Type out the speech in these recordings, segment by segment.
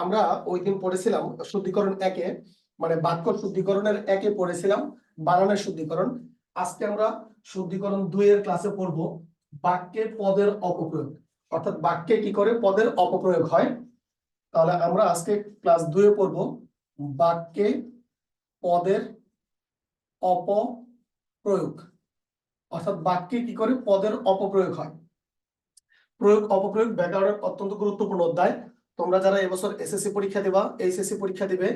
আমরা ওই দিন পড়েছিলাম শুদ্ধিকরণ একে মানে বাক্য শুদ্ধিকরণের একে পড়েছিলাম, বানানের শুদ্ধিকরণ। আজকে আমরা শুদ্ধিকরণ দুই এর ক্লাসে পড়ব, বাক্যে পদের অপপ্রয়োগ। অর্থাৎ বাক্যে কি করে পদের অপপ্রয়োগ হয়? তাহলে আমরা আজকে ক্লাস দুয়ে পড়ব, বাক্যে পদের অপপ্রয়োগ। অর্থাৎ বাক্যে কি করে পদের অপপ্রয়োগ হয়? প্রয়োগ, অপপ্রয়োগ ব্যাকরণের অত্যন্ত গুরুত্বপূর্ণ অধ্যায়। তোমরা যারা এবছর এসএসসি পরীক্ষা দিবা এইচএসসি পরীক্ষা দিবে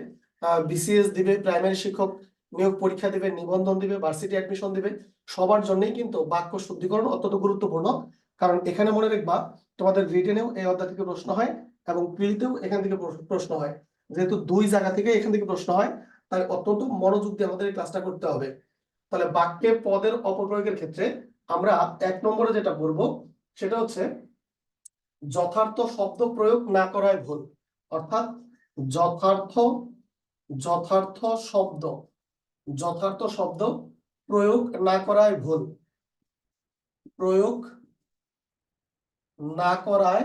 বিসিএস দিবে প্রাইমারি শিক্ষক নিয়োগ পরীক্ষা দিবে, নিবন্ধন দিবে ভার্সিটি অ্যাডমিশন দিবে, সবার জন্যই কিন্তু বাক্য শুদ্ধিকরণ অত্যন্ত গুরুত্বপূর্ণ। কারণ এখানে মনে রাখবা, তোমাদের রিটেনেও এই অধ্যায় থেকে প্রশ্ন হয় এবং প্রিলিতেও এখান থেকে প্রশ্ন- হয়। যেহেতু দুই জায়গা থেকে এখান থেকে প্রশ্ন হয়, তাই অত্যন্ত মনোযোগ দিয়ে আমাদের এই ক্লাসটা করতে হবে। তাহলে বাক্যে পদের অপপ্রয়োগের ক্ষেত্রে আমরা এক নম্বরে যেটা পড়ব সেটা হচ্ছে যথার্থ শব্দ প্রয়োগ না করাই ভুল। অর্থাৎ যথার্থ যথার্থ শব্দ যথার্থ শব্দ প্রয়োগ না করাই ভুল। প্রয়োগ না করায়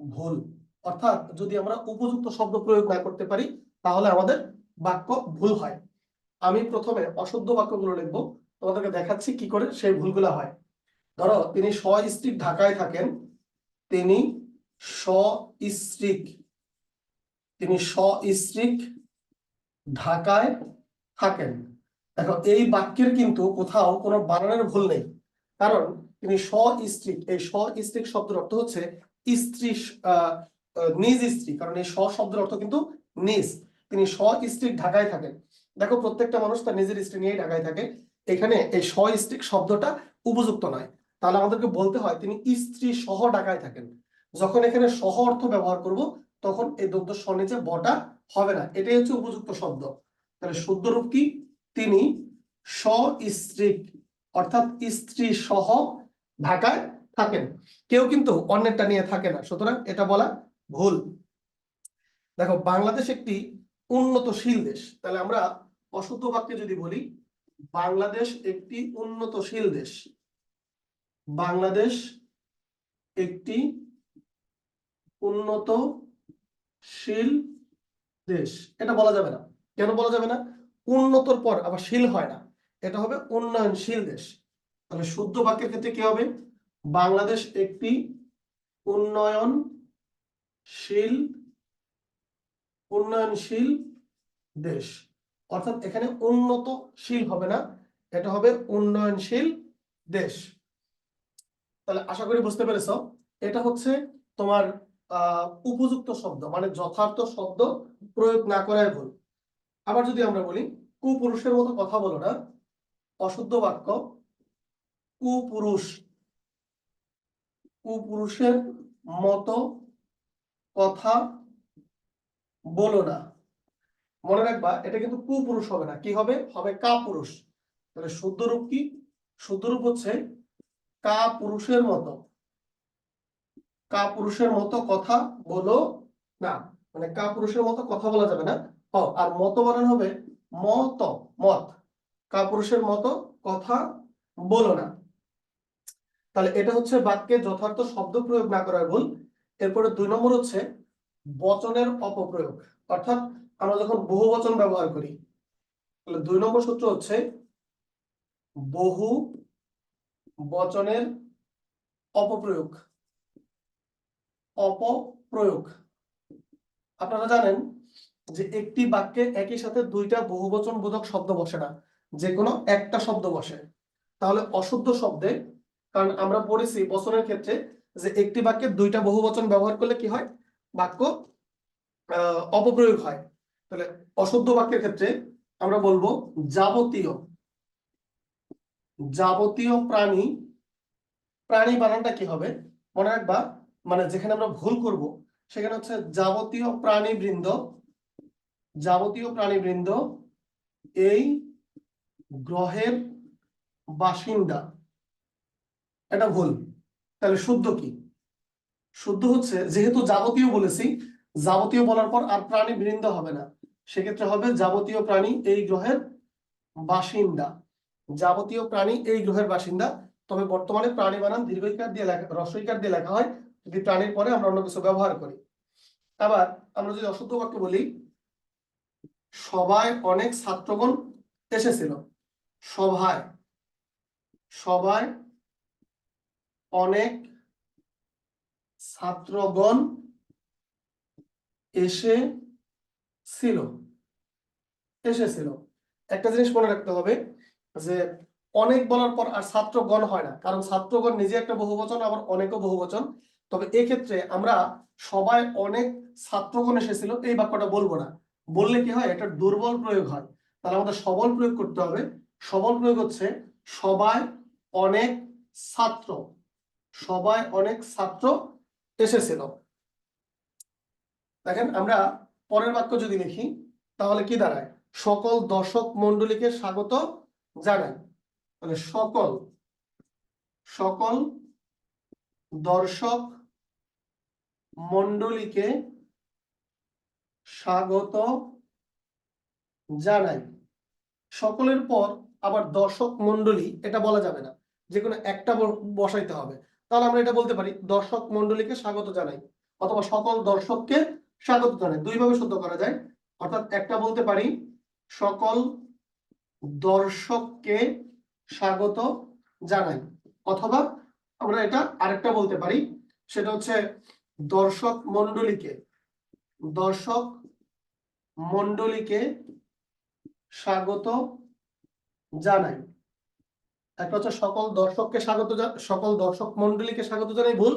ভুল। অর্থাৎ যদি আমরা উপযুক্ত শব্দ প্রয়োগ না করতে পারি, তাহলে আমাদের বাক্য ভুল হয়। আমি প্রথমে অশুদ্ধ বাক্যগুলো লিখব, তোমাদেরকে দেখাচ্ছি কি করে সেই ভুলগুলো হয়। ধরো, তিনি সস্ত্রীক ঢাকায় থাকেন, তিনি সস্ত্রীক তিনি সস্ত্রীক ঢাকায় থাকেন। দেখো, এই বাক্যের কিন্তু কোথাও কোনো বানানের ভুল নেই। কারণ তিনি সস্ত্রীক এই সস্ত্রীক শব্দের অর্থ হচ্ছে স্ত্রী নিজ স্ত্রী। কারণ এই স শব্দের অর্থ কিন্তু নিজ। তিনি সস্ত্রীক ঢাকায় থাকেন। দেখো, প্রত্যেকটা মানুষ তার নিজের স্ত্রী নিয়েই ঢাকায় থাকে। এখানে এই সস্ত্রীক শব্দটা উপযুক্ত নয়। তাহলে আমাদেরকে বলতে হয়, তিনি স্ত্রী সহ ঢাকায় থাকেন। যখন এখানে সহ অর্থ ব্যবহার করব, তখন এই দ্বন্দ্ব স বটা হবে না। এটাই হচ্ছে উপযুক্ত শব্দ। তাহলে শুদ্ধ রূপ কি? তিনি সস্ত্রীক, অর্থাৎ স্ত্রী সহ ঢাকায় থাকেন। কেউ কিন্তু অন্যেরটা নিয়ে থাকে না। সুতরাং এটা বলা ভুল। দেখো, বাংলাদেশ একটি উন্নতশীল দেশ। তাহলে আমরা অশুদ্ধ বাক্যে যদি বলি, বাংলাদেশ একটি উন্নতশীল দেশ। বাংলাদেশ একটি উন্নতশীল দেশ। এটা বলা যাবে না। কেন বলা যাবে না? উন্নতর পর আবার শীল হয় না। এটা হবে উন্নয়নশীল দেশ। তাহলে শুদ্ধ বাক্যের ক্ষেত্রে কি হবে? বাংলাদেশ একটি উন্নয়নশীল উন্নয়নশীল দেশ। অর্থাৎ এখানে উন্নতশীল হবে না। এটা হবে উন্নয়নশীল দেশ। তাহলে আশা করি বুঝতে পেরেছ। এটা হচ্ছে তোমার উপযুক্ত শব্দ মানে যথার্থ শব্দ প্রয়োগ না করাই ভুল। আবার যদি আমরা বলি, কুপুরুষের মতো কথা বলো না। অশুদ্ধ বাক্য, কুপুরুষ। কুপুরুষের মতো কথা বলো না। মনে রাখবা, এটা কিন্তু কুপুরুষ হবে না। কি হবে? হবে কাপুরুষ। তাহলে শুদ্ধ রূপ কি? শুদ্ধ রূপ হচ্ছে কা পুরুষের মতো। কা পুরুষের মতো কথা বলো না। মানে কা পুরুষের মতো কথা বলা যাবে না। আর মত বানান হবে মত মত। কা পুরুষের মতো কথা বলো না। তাহলে এটা হচ্ছে বাক্যে যথার্থ শব্দ প্রয়োগ না করার ভুল। এরপরে দুই নম্বর হচ্ছে বচনের অপপ্রয়োগ। অর্থাৎ আমরা যখন বহু বচন ব্যবহার করি, তাহলে দুই নম্বর সূত্র হচ্ছে বহু বচনের অপপ্রয়োগ। অপপ্রয়োগ। আপনারা জানেন যে একটি বাক্যে একই সাথে দুইটা বহুবচন বোধক শব্দ বসে না, যে কোনো একটা শব্দ বসে। তাহলে অশুদ্ধ শব্দে, কারণ আমরা পড়েছি বচনের ক্ষেত্রে যে একটি বাক্যে দুইটা বহুবচন ব্যবহার করলে কি হয়? বাক্য অপপ্রয়োগ হয়। তাহলে অশুদ্ধ বাক্যের ক্ষেত্রে আমরা বলব যাবতীয়। যাবতীয় প্রাণী প্রাণী বানানটা কি হবে? মনে রাখবা মানে যেখানে আমরা ভুল করব, সেখানে হচ্ছে যাবতীয় প্রাণীবৃন্দ যাবতীয় প্রাণীবৃন্দ, এই গ্রহের বাসিন্দা। এটা ভুল। তাহলে শুদ্ধ কি? শুদ্ধ হচ্ছে, যেহেতু যাবতীয় বলেছি, যাবতীয় বলার পর আর প্রাণী বৃন্দ হবে না। সেক্ষেত্রে হবে যাবতীয় প্রাণী এই গ্রহের বাসিন্দা। যাবতীয় প্রাণী এই গ্রহের বাসিন্দা। তবে বর্তমানে প্রাণী বানান দীর্ঘইকার দিয়ে লেখা রস্বইকার দিয়ে লেখা হয়। যদি প্রাণীর পরে আমরা অন্য কিছু ব্যবহার করি। আবার আমরা যদি অশুদ্ধ বাক্য বলি, সবাই অনেক ছাত্রগণ এসেছিল। সভায়, সবাই অনেক ছাত্রগণ এসে ছিল এসেছিল। একটা জিনিস মনে রাখতে হবে যে অনেক বলার পর আর ছাত্রগণ হয় না। কারণ ছাত্রগণ নিজে একটা বহুবচন, আবার অনেকও বহুবচন। তবে এক্ষেত্রে আমরা সবাই অনেক ছাত্রগণ এসেছিল, এই বাক্যটা বলব না। বললে কি হয়? এটা দুর্বল প্রয়োগ হয়। তাহলে আমাদের সবল প্রয়োগ করতে হবে। সবল প্রয়োগ হচ্ছে সবাই অনেক ছাত্র, সবাই অনেক ছাত্র এসেছিল। দেখেন, আমরা পরের বাক্য যদি লিখি, তাহলে কি দাঁড়ায়? সকল দর্শক মন্ডলীকে স্বাগত জানাই মানে সকল সকল দর্শক মন্ডলীকে স্বাগত জানাই। সকলের পর আবার দর্শক মন্ডলী এটা বলা যাবে না, যে কোনো একটা বসাইতে হবে। তাহলে আমরা এটা বলতে পারি, দর্শক মন্ডলীকে স্বাগত জানাই, অথবা সকল দর্শককে স্বাগত জানাই। দুইভাবে শুদ্ধ করা যায়। অর্থাৎ একটা বলতে পারি, সকল দর্শককে স্বাগত জানাই। অথবা আমরা এটা আরেকটা বলতে পারি, সেটা হচ্ছে দর্শক মন্ডলীকে দর্শক মন্ডলীকে স্বাগত জানাই। একটা হচ্ছে সকল দর্শককে স্বাগত সকল দর্শক মন্ডলীকে স্বাগত জানাই, ভুল।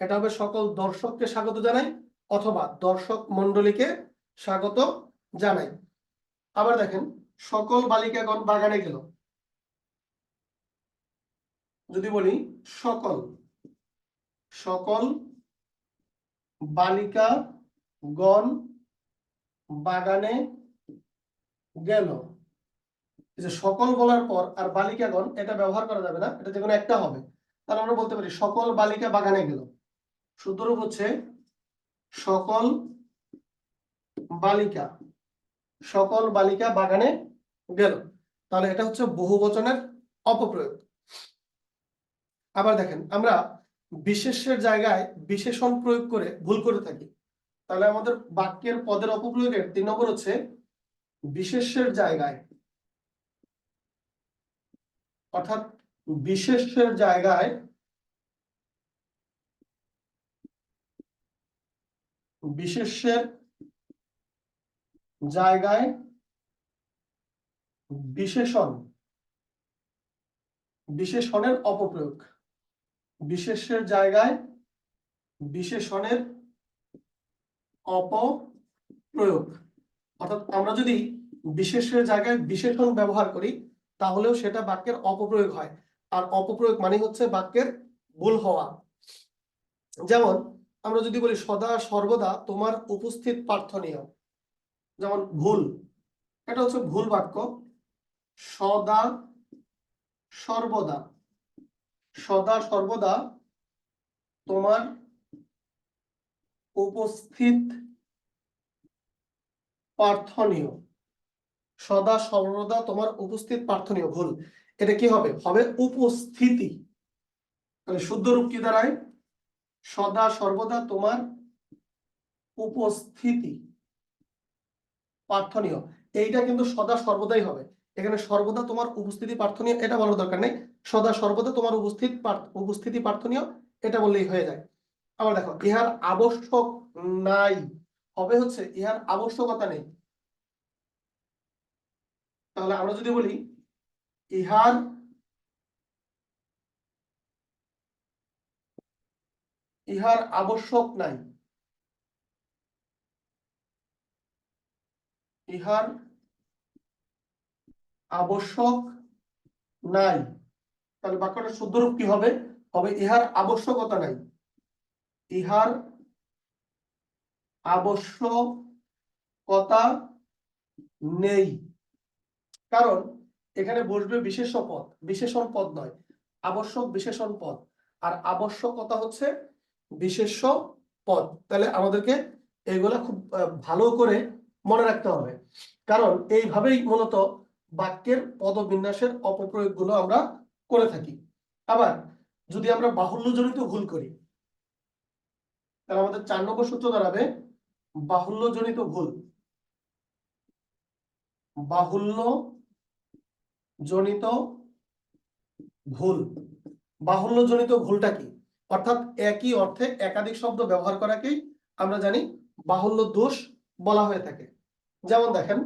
এটা হবে সকল দর্শককে স্বাগত জানাই অথবা দর্শক মন্ডলীকে স্বাগত জানাই। আবার দেখেন সকল বালিকাগণ বাগানে গেল। যদি বলি সকল সকল বালিকা গণ বাগানে গেল। যে সকল বলার পর আর বালিকাগণ এটা ব্যবহার করা যাবে না, এটা যে কোনো একটা হবে। তাহলে আমরা বলতে পারি সকল বালিকা বাগানে গেল। শুদ্ধরূপ হচ্ছে সকল বালিকা। সকল বালিকা বাগানে গেল। তাহলে এটা হচ্ছে বহু বচনের অপপ্রয়োগ। আবার দেখেন, আমরা বিশেষের জায়গায় বিশেষণ প্রয়োগ করে ভুল করে থাকি। তাহলে আমাদের বাক্যের পদের অপপ্রয়োগের তিন নম্বর হচ্ছে বিশেষের জায়গায়। অর্থাৎ বিশেষের জায়গায় বিশেষের জায়গায় বিশেষণ, বিশেষণের অপপ্রয়োগ। বিশেষের জায়গায় বিশেষণের অপপ্রয়োগ। অর্থাৎ আমরা যদি বিশেষের জায়গায় বিশেষণ ব্যবহার করি, তাহলেও সেটা বাক্যের অপপ্রয়োগ হয়। আর অপপ্রয়োগ মানে হচ্ছে বাক্যের ভুল হওয়া। যেমন আমরা যদি বলি, সদা, সর্বদা তোমার উপস্থিত প্রার্থনীয়। যেমন ভুল, এটা হচ্ছে ভুল বাক্য। সদা, সর্বদা। সদা, সর্বদা তোমার উপস্থিত প্রার্থনীয় সদা, সর্বদা তোমার উপস্থিত প্রার্থনীয় ভুল। এটা কি হবে? হবে উপস্থিতি। শুদ্ধ রূপ কি দাঁড়ায়? সদা, সর্বদা তোমার উপস্থিতি। প্রার্থনীয় এইটা কিন্তু সদা সর্বদাই হবে। এখানে সর্বদা তোমার উপস্থিতি প্রার্থনীয় এটা বলার দরকার নেই। সদা সর্বদা তোমার উপস্থিত উপস্থিতি প্রার্থনীয় এটা বললেই হয়ে যায়। আবার দেখো, ইহার আবশ্যক নাই। হবে হচ্ছে ইহার আবশ্যকতা নেই। তাহলে আমরা যদি বলি, ইহার ইহার আবশ্যক নাই। ইহার আবশ্যক নাই। তাহলে বাক্যটা শুদ্ধরূপ কি হবে? হবে ইহার আবশ্যকতা নাই। ইহার আবশ্যকতা নেই। কারণ এখানে বসবে বিশেষ পদ। বিশেষণ পদ নয়। আবশ্যক বিশেষণ পদ। আর আবশ্যকতা হচ্ছে বিশেষ্য পদ। তাহলে আমাদেরকে এইগুলা খুব ভালো করে মনে রাখতে হবে। কারণ এইভাবেই মূলত বাক্যের পদবিন্যাসের অপপ্রয়োগগুলো আমরা করে থাকি। আবার যদি আমরা বাহুল্যজনিত ভুল করি, তাহলে আমাদের চার নম্বর সূত্র দাঁড়াবে, বাহুল্যজনিত ভুল। বাহুল্য জনিত ভুল। বাহুল্যজনিত ভুলটা কি? অর্থাৎ একই অর্থে একাধিক শব্দ ব্যবহার করাকেই আমরা জানি বাহুল্য দোষ বলা হয়ে থাকে। যেমন দেখেন,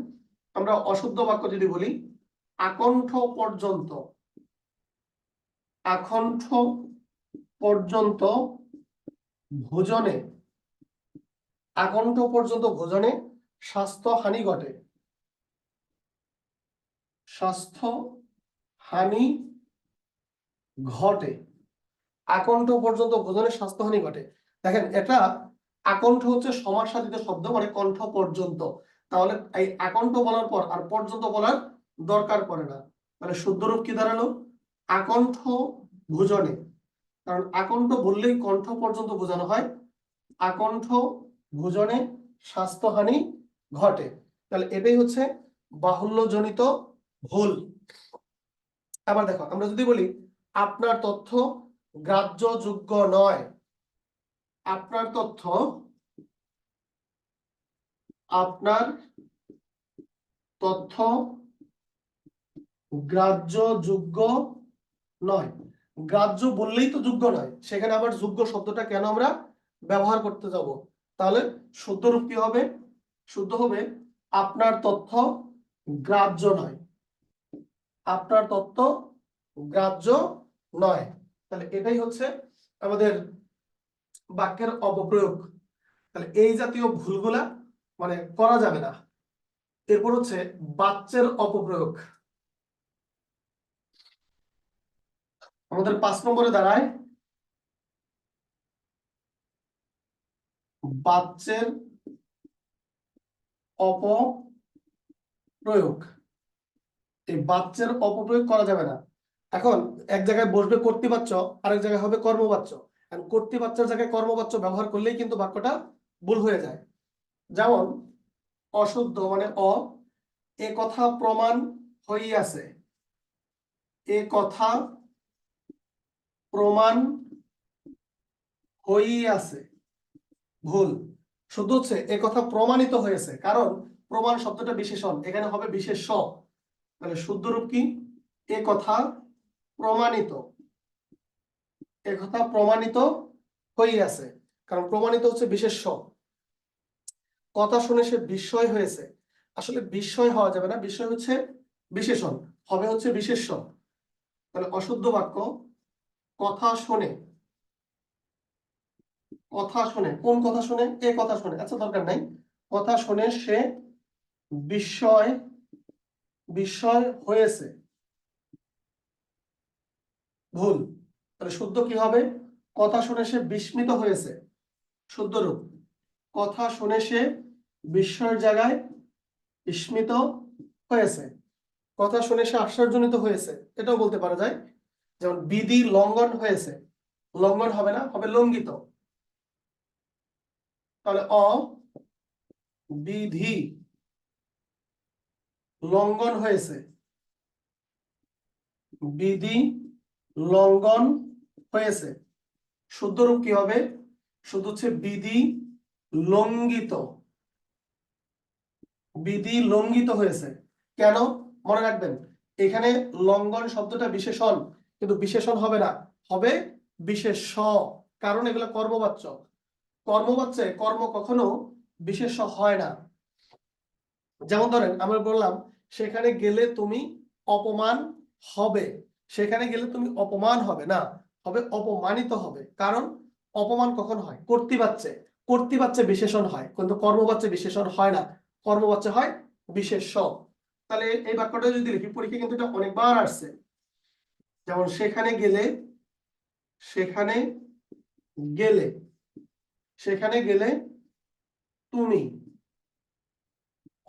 আমরা অশুদ্ধ বাক্য যদি বলি, আকণ্ঠ পর্যন্ত। আকণ্ঠ পর্যন্ত ভোজনে। আকণ্ঠ পর্যন্ত ভোজনে স্বাস্থ্য হানি ঘটে। স্বাস্থ্য হানি ঘটে। আকণ্ঠ পর্যন্ত ভোজনে স্বাস্থ্যহানি ঘটে। দেখেন, এটা আকণ্ঠ হচ্ছে সমাজ সাধিত শব্দ মানে কণ্ঠ পর্যন্ত। তাহলে এই আকণ্ঠ বলার পর আর পর্যন্ত বলার দরকার পড়ে না। মানে শুদ্ধ রূপ কি দাঁড়াল? আকণ্ঠ ভোজনে। কারণ আকণ্ঠ বললেই কণ্ঠ পর্যন্ত বোঝানো হয়। আকণ্ঠ ভোজনে স্বাস্থ্যহানি ঘটে। তাহলে এটাই হচ্ছে বাহুল্যজনিত ভুল। আবার দেখো, আমরা যদি বলি, আপনার তথ্য গ্রাহ্য যোগ্য নয়। আপনার তথ্য আপনার তথ্য গ্রাহ্য যোগ্য নয়। গ্রাহ্য বললেই তো যোগ্য নয়। সেখানে আবার যোগ্য শব্দটা কেন আমরা ব্যবহার করতে যাব? তাহলে শুদ্ধ রূপ কি হবে? শুদ্ধ হবে, আপনার তথ্য গ্রাহ্য নয়। আপনার তথ্য গ্রাহ্য নয়। তাহলে এটাই হচ্ছে আমাদের বাক্যের অপপ্রয়োগ। তাহলে এই জাতীয় ভুলগুলা মানে করা যাবে না। এরপর হচ্ছে বাচ্চের অপপ্রয়োগ। আমাদের পাঁচ নম্বরে দাঁড়ায়। বাচ্চের অপপ্রয়োগ। এই বাচ্চের অপপ্রয়োগ করা যাবে না। এখন এক জায়গায় বসবে কর্তৃবাচ্য আরেক জায়গায় হবে কর্মবাচ্য কর্তৃবাচ্যের জায়গায় কর্মবাচ্য ব্যবহার করলেই কিন্তু বাক্যটা ভুল হয়ে যায়। যেমন, অশুদ্ধ মানে অ, এ কথা প্রমাণ হইয়াছে। এ কথা প্রমাণ হইয়াছে। ভুল। শুদ্ধ হচ্ছে, এ কথা প্রমাণিত হয়েছে কারণ, প্রমাণ শব্দটা বিশেষণ। এখানে হবে বিশেষ তাহলে শুদ্ধ রূপ কি? এ কথা প্রমাণিত। এ কথা প্রমাণিত হইয়াছে। কারণ প্রমাণিত হচ্ছে বিশেষ কথা শুনে সে বিস্ময় হয়েছে। আসলে বিস্ময় হওয়া যাবে না, বিস্ময় হচ্ছে বিশেষণ, হবে হচ্ছে বিশেষ্য। তাহলে অশুদ্ধ বাক্য, কথা শুনে। কথা শুনে, কোন কথা শুনে এ কথা শুনে আচ্ছা দরকার নাই। কথা শুনে সে বিস্ময় বিস্ময় হয়েছে। ভুল। তাহলে শুদ্ধ কি হবে? কথা শুনে সে বিস্মিত হয়েছে। শুদ্ধ রূপ। কথা শুনে সে বিস্ময়ের জায়গায় বিস্মিত হয়েছে। কথা শুনে সে আশ্চর্যজনিত হয়েছে। এটাও বলতে পারা যায়, যেমন বিধি লঙ্ঘন হয়েছে। লঙ্ঘন হবে না, হবে লঙ্ঘিত। তাহলে অ বিধি লঙ্ঘন হয়েছে। বিধি লঙ্ঘন হয়েছে। শুদ্ধ রূপ কি হবে? শুদ্ধ হচ্ছে বিধি লঙ্ঘিত। বিধি লঙ্ঘিত হয়েছে। কেন? মনে রাখবেন, এখানে লঙ্ঘন শব্দটা বিশেষণ, কিন্তু বিশেষণ হবে না। হবে বিশেষ কারণ এগুলো কর্মবাচ্য। কর্মবাচ্যে কর্ম কখনো বিশেষ হয় না। যেমন ধরেন, আমরা বললাম, সেখানে গেলে তুমি অপমান হবে। সেখানে গেলে তুমি অপমান হবে না, হবে অপমানিত হবে। কারণ অপমান কখন হয়? কর্তৃবাচ্যে। কর্তৃবাচ্যে বিশেষণ হয়, কিন্তু কর্মবাচ্যে বিশেষণ হয় না। কর্মবাচ্যে হয় বিশেষ তাহলে এই বাক্যটা যদি লিখি পরীক্ষা কিন্তু এটা অনেকবার আসছে। যেমন সেখানে গেলে সেখানে গেলে সেখানে গেলে তুমি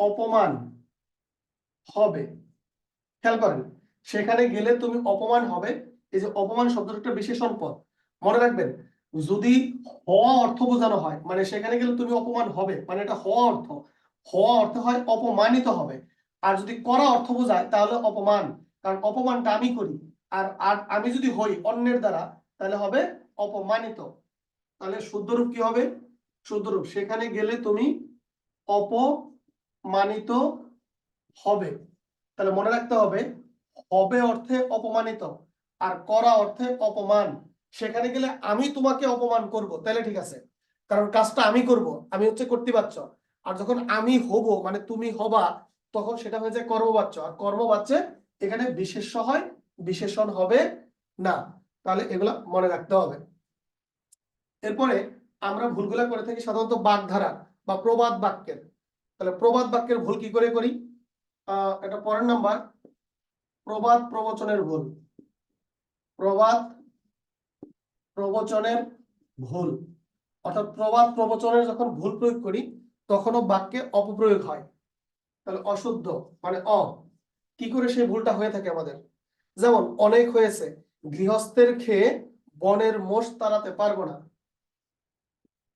অপমান হবে। খেয়াল করেন, সেখানে গেলে তুমি অপমান হবে। এই যে অপমান শব্দটা একটা বিশেষণ পদ। মনে রাখবেন, যদি হওয়া অর্থ বোঝানো হয় মানে সেখানে গেলে তুমি অপমান হবে মানে এটা হওয়া অর্থ। হওয়া অর্থ হয় অপমানিত হবে। আর যদি করা অর্থ বোঝায়, তাহলে অপমান। কারণ অপমানটা আমি করি। আর আর আমি যদি হই অন্যের দ্বারা, তাহলে হবে অপমানিত। তাহলে শুদ্ধ রূপ কি হবে? শুদ্ধরূপ সেখানে গেলে তুমি অপমানিত হবে। তাহলে মনে রাখতে হবে হবে অর্থে অপমানিত, আর করা অর্থে অপমান। সেখানে গেলে আমি তোমাকে অপমান করব। তাহলে ঠিক আছে। কারণ কাজটা আমি করব। আমি হচ্ছে কর্তৃবাচ্য আর যখন আমি হব মানে তুমি হবা, তখন সেটা হয়ে যায় কর্মবাচ্য। আর কর্মবাচ্যে এখানে বিশেষ্য হয়, বিশেষণ হবে না। তাহলে এগুলা মনে রাখতে হবে। এরপরে আমরা ভুলগুলা করে থাকি সাধারণত বাগধারা বা প্রবাদ বাক্যের। তাহলে প্রবাদ বাক্যের ভুল কি করে করি? আহ এটা পরের নাম্বার। প্রবাদ প্রবচনের ভুল। প্রবাদ প্রবচনের ভুল। অর্থাৎ প্রবাদ প্রবচনের যখন ভুল প্রয়োগ করি তখনও বাক্যে অপপ্রয়োগ হয়। তাহলে অশুদ্ধ মানে অ। কি করে সেই ভুলটা হয়ে থাকে আমাদের? যেমন, অনেক হয়েছে, গৃহস্থের খেয়ে বনের মোষ তাড়াতে পারব না।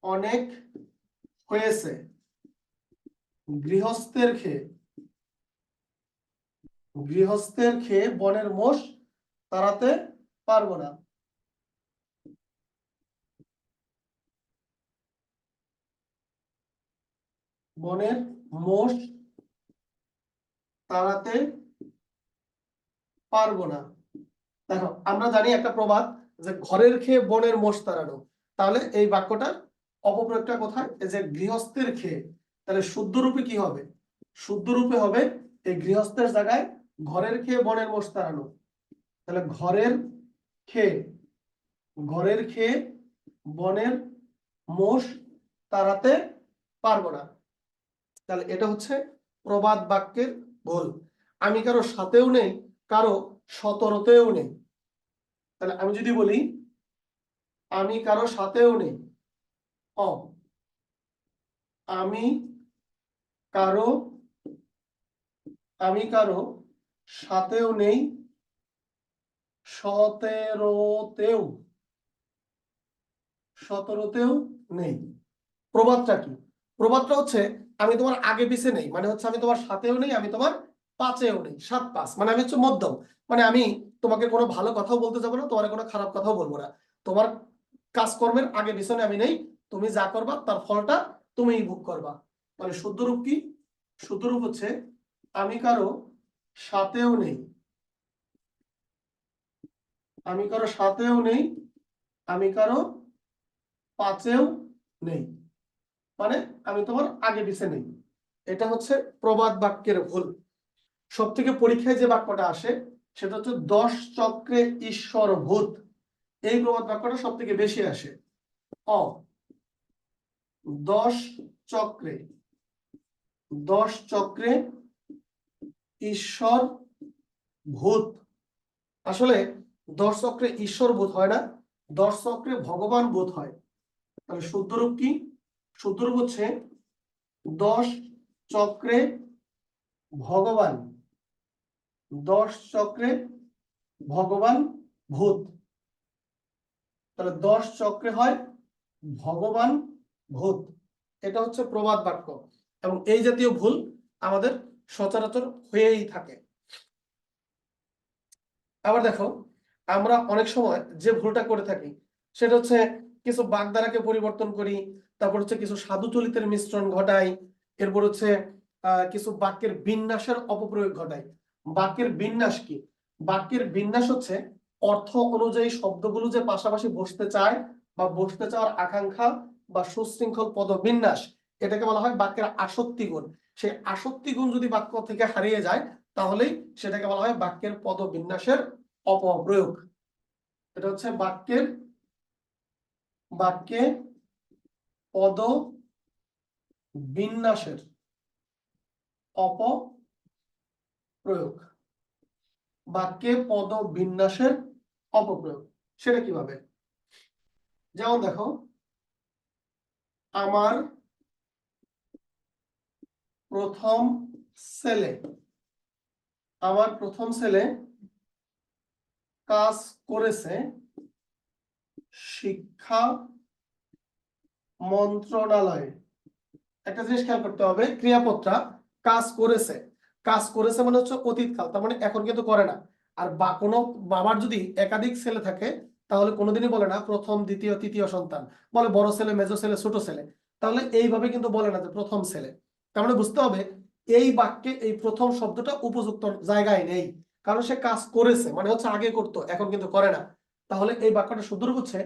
অনেক হয়েছে, গৃহস্থের খেয়ে গৃহস্থের খেয়ে বনের মোষ তাড়াতে পারব না। বনের মোষ তাড়াতে পারব না। দেখো, আমরা জানি একটা প্রবাদ যে ঘরের খেয়ে বনের মোষ তাড়ানো। তাহলে এই বাক্যটার অপপ্রয়োগটা কোথায়? যে গৃহস্থের খেয়ে। তাহলে শুদ্ধ রূপে কি হবে? শুদ্ধ রূপে হবে এই গৃহস্থের জায়গায় ঘরের খেয়ে বনের মোষ তাড়ানো। তাহলে ঘরের খেয়ে ঘরের খেয়ে বনের মোষ তাড়াতে পারব না। তাহলে এটা হচ্ছে প্রবাদ বাক্যের ভুল। আমি কারও সাথেও নেই, কারও সতরতেও নেই। তাহলে আমি যদি বলি, আমি কারও সাথেও নেই, অ, আমি কারও আমি কারও সাথেও নেই, সতেরোতেও সতেরোতেও নেই। প্রবাদটা কি? প্রবাদটা হচ্ছে আমি তোমার আগে পিছে নেই মানে হচ্ছে আমি তোমার সাথেও নেই, আমি তোমার পাঁচেও নেই, সাত পাঁচ মানে আমি হচ্ছে মধ্যম। মানে আমি তোমাকে কোনো ভালো কথাও বলতে যাব না, তোমার কোনো খারাপ কথাও বলব না। তোমার কাজকর্মের আগে পিছনে আমি নেই, তুমি যা করবা, তার ফলটা তুমিই ভোগ করবা। মানে শুদ্ধ রূপ কি? শুদ্ধ রূপ হচ্ছে আমি কারও সাথেও নেই। আমি কারও সাথেও নেই, আমি কারও পাঁচেও নেই। মানে আমি তোমার আগে পিছে নেই। এটা হচ্ছে প্রবাদ বাক্যের ভুল। সব থেকে পরীক্ষায় যে বাক্যটা আসে, সেটা হচ্ছে দশ চক্রে ঈশ্বর ভূত। এই প্রবাদ বাক্যটা সব থেকে বেশি আসে। অ, দশ চক্রে দশ চক্রে ঈশ্বর ভূত। আসলে দশ চক্রে ঈশ্বর বোধ হয় না, দশ চক্রে ভগবান বোধ হয়। তাহলে শুদ্ধরূপ কি? শুদ্ধরূপ হচ্ছে দশ চক্রে ভগবান, দশ চক্রে ভগবান ভূত। তাহলে দশ চক্রে হয় ভগবান ভূত। এটা হচ্ছে প্রবাদ বাক্য এবং এই জাতীয় ভুল আমাদের সচরাচর হয়েই থাকে। আবার দেখো, আমরা অনেক সময় যে ভুলটা করে থাকি, সেটা হচ্ছে কিছু বাগধারাকে পরিবর্তন করি, তারপর হচ্ছে কিছু সাধু চলিতের মিশ্রণ ঘটাই, এরপর হচ্ছে কিছু বাক্যের বিন্যাসের অপপ্রয়োগ ঘটাই। বাক্যের বিন্যাস কি? বাক্যের বিন্যাস হচ্ছে অর্থ অনুযায়ী শব্দগুলো যে পাশাপাশি বসতে চায় বা বসতে চাওয়ার আকাঙ্ক্ষা বা সুশৃঙ্খল পদবিন্যাস, এটাকে বলা হয় বাক্যের আসক্তি গুণ। সেই আসক্তি গুণ যদি বাক্য থেকে হারিয়ে যায়, তাহলেই সেটাকে বলা হয় বাক্যের পদবিন্যাসের অপপ্রয়োগ। এটা হচ্ছে বাক্যের বাক্যে পদ বিন্যাসের অপ প্রয়োগ বাক্যে পদ বিন্যাসের অপপ্রয়োগ, সেটা কীভাবে? যেমন দেখো, আমার প্রথম ছেলে আমার প্রথম ছেলে কাজ করেছে শিক্ষা মন্ত্রণালয়ে। একটা জিনিস খেয়াল করতে হবে, ক্রিয়াপদটা কাজ করেছে। কাজ করেছে মানে হচ্ছে অতীতকাল, তার মানে এখন কিন্তু করে না। আর বা কোনো বাবার যদি একাধিক ছেলে থাকে, তাহলে কোনোদিনই বলে না প্রথম, দ্বিতীয়, তৃতীয় সন্তান। বলে বড় ছেলে, মেজো ছেলে, ছোট ছেলে। তাহলে এইভাবে কিন্তু বলে না যে প্রথম ছেলে। তার মানে বুঝতে হবে, এই বাক্যে এই প্রথম শব্দটা উপযুক্ত জায়গায় নেই। কারণ সে কাজ করেছে মানে হচ্ছে আগে করতো, এখন কিন্তু করে না। তাহলে এই বাক্যটা রূপ হচ্ছে,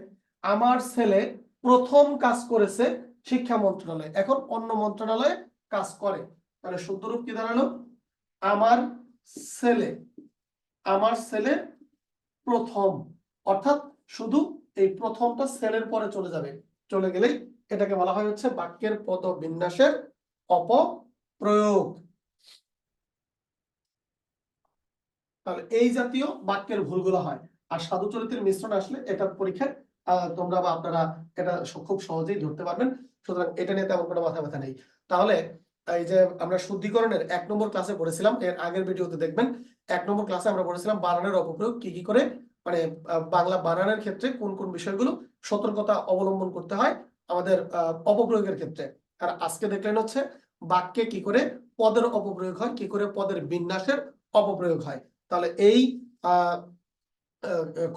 আমার ছেলে প্রথম কাজ করেছে শিক্ষা মন্ত্রণালয়। এখন অন্য মন্ত্রণালয়ে কাজ করে। মানে শুদ্ধ রূপ কি দাঁড়াল? আমার ছেলে আমার ছেলে প্রথম। অর্থাৎ শুধু এই প্রথমটা ছেলের পরে চলে যাবে। চলে গেলেই এটাকে বলা হয় হচ্ছে বাক্যের পদ বিন্যাসের অপপ্রয়োগ। তাহলে এই জাতীয় বাক্যের ভুলগুলো হয়। আর সাধু চরিত্রের মিশ্রণ আসলে এটার পরীক্ষায় তোমরা বা আপনারা এটা খুব সহজেই ধরতে পারবেন। সুতরাং এটা নিয়ে তেমন কোনো মাথা ব্যথা নেই। তাহলে, এই যে আমরা শুদ্ধিকরণের এক নম্বর ক্লাসে পড়েছিলাম, এর আগের ভিডিওতে দেখবেন, এক নম্বর ক্লাসে আমরা পড়েছিলাম বানানের অপপ্রয়োগ কি কি করে মানে বাংলা বানানের ক্ষেত্রে কোন কোন বিষয়গুলো সতর্কতা অবলম্বন করতে হয় আমাদের অপপ্রয়োগের ক্ষেত্রে। আর আজকে দেখলেন হচ্ছে বাক্যে কি করে পদের অপপ্রয়োগ হয়, কি করে পদের বিন্যাসের অপপ্রয়োগ হয়। তাহলে এই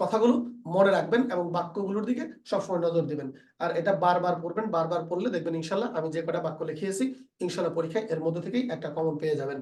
কথাগুলো মনে রাখবেন এবং বাক্যগুলোর দিকে সবসময় নজর দিবেন। আর এটা বারবার পড়বেন, বারবার পড়লে দেখবেন ইনশাল্লাহ আমি যে কটা বাক্য লিখিয়েছি, ইনশাল্লাহ পরীক্ষায় এর মধ্যে থেকেই একটা কমন পেয়ে যাবেন।